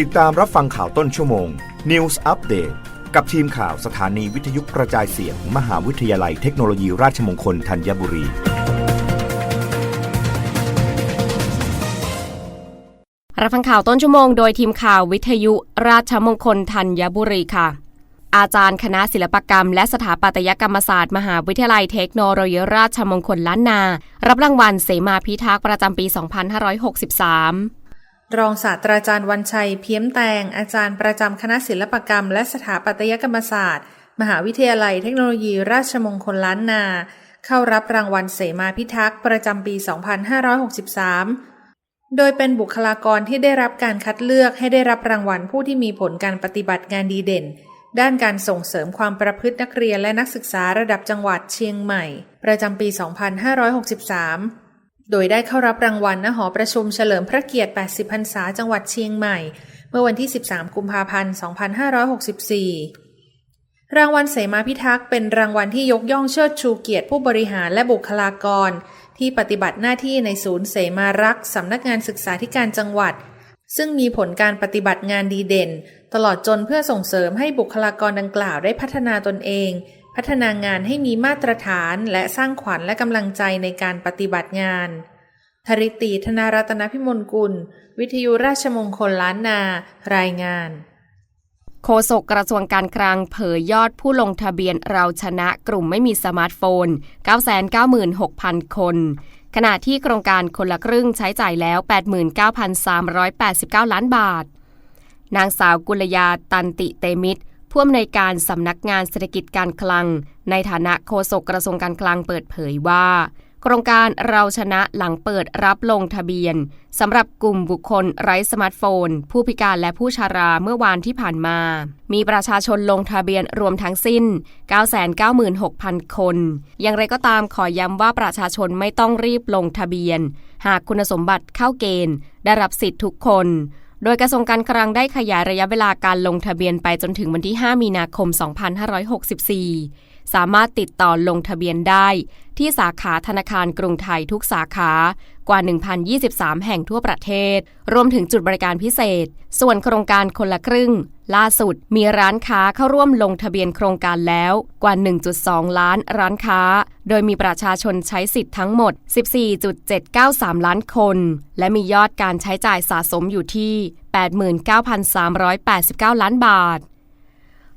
ติดตามรับฟังข่าวต้นชั่วโมง News Update กับทีมข่าวสถานีวิทยุกระจายเสียงมหาวิทยาลัยเทคโนโลยีราชมงคลธัญบุรี รับฟังข่าวต้นชั่วโมงโดยทีมข่าววิทยุราชมงคลธัญบุรีค่ะ อาจารย์คณะศิลปกรรม และสถาปัตยกรรมศาสตร์มหาวิทยาลัยเทคโนโลยีราชมงคลล้านนา รับรางวัลเสมาพิทักษ์ประจำปี 2563 รองศาสตราจารย์วันชัย เพียมแตง อาจารย์ประจำคณะศิลปกรรม และสถาปัตยกรรมศาสตร์ มหาวิทยาลัยเทคโนโลยีราชมงคลล้านนา เข้ารับรางวัลเสมาพิทักษ์ประจำปี 2563 โดยเป็นบุคลากรที่ได้รับการคัดเลือกให้ได้รับรางวัลผู้ที่มีผลการปฏิบัติงานดีเด่น ด้านการส่งเสริมความประพฤตินักเรียนและนักศึกษาระดับจังหวัดเชียงใหม่ ประจำปี 2563 โดยได้เข้ารับรางวัลณหอประชุมเฉลิมพระเกียรติ 80 พรรษา จังหวัดเชียงใหม่ เมื่อวันที่ 13 กุมภาพันธ์ 2564 รางวัลเสมาพิทักษ์เป็นรางวัลที่ยกย่องเชิดชูเกียรติผู้บริหารและบุคลากร ที่ปฏิบัติหน้าที่ในศูนย์เสมารักษ์สำนักงานศึกษาธิการจังหวัด ซึ่งมีผลการปฏิบัติงานดีเด่น ตลอดจนเพื่อส่งเสริมให้บุคลากรดังกล่าวได้พัฒนาตนเอง พัฒนางานให้มีมาตรฐานและสร้างขวัญและกำลังใจในการปฏิบัติงานธริตีธนารัตนพิมลกุล วิทยุราชมงคลล้านนา รายงาน โฆษกกระทรวงการคลังเผยยอดผู้ลงทะเบียนเราชนะกลุ่มไม่มีสมาร์ทโฟน 996,000 คน ขณะที่โครงการคนละครึ่งใช้จ่ายแล้ว 89,389 ล้านบาท นางสาวกุลยาตันติเตมิตร ผู้อำนวยการสำนักงานเศรษฐกิจการคลัง ในฐานะโฆษกกระทรวงการคลังเปิดเผยว่า โครงการเราชนะหลังเปิดรับลงทะเบียนสำหรับกลุ่มบุคคลไร้สมาร์ทโฟน ผู้พิการและผู้ชาราเมื่อวานที่ผ่านมา มีประชาชนลงทะเบียนรวมทั้งสิ้น 996,000 คน อย่างไรก็ตามขอย้ำว่าประชาชนไม่ต้องรีบลงทะเบียน หากคุณสมบัติเข้าเกณฑ์ ได้รับสิทธิ์ทุกคน โดยกระทรวงการคลังได้ขยายระยะเวลาการลงทะเบียนไปจนถึงวันที่ 5 มีนาคม 2564 สามารถติดต่อลงทะเบียนได้ ที่สาขาธนาคารกรุงไทยทุกสาขากว่า 1,023 แห่งทั่วประเทศ รวมถึงจุดบริการพิเศษ ส่วนโครงการคนละครึ่ง ล่าสุดมีร้านค้าเข้าร่วมลงทะเบียนโครงการแล้วกว่า 1.2 ล้านร้านค้า โดยมีประชาชนใช้สิทธิ์ทั้งหมด 14.793 ล้านคน และมียอดการใช้จ่ายสะสมอยู่ที่ 89,389 ล้านบาท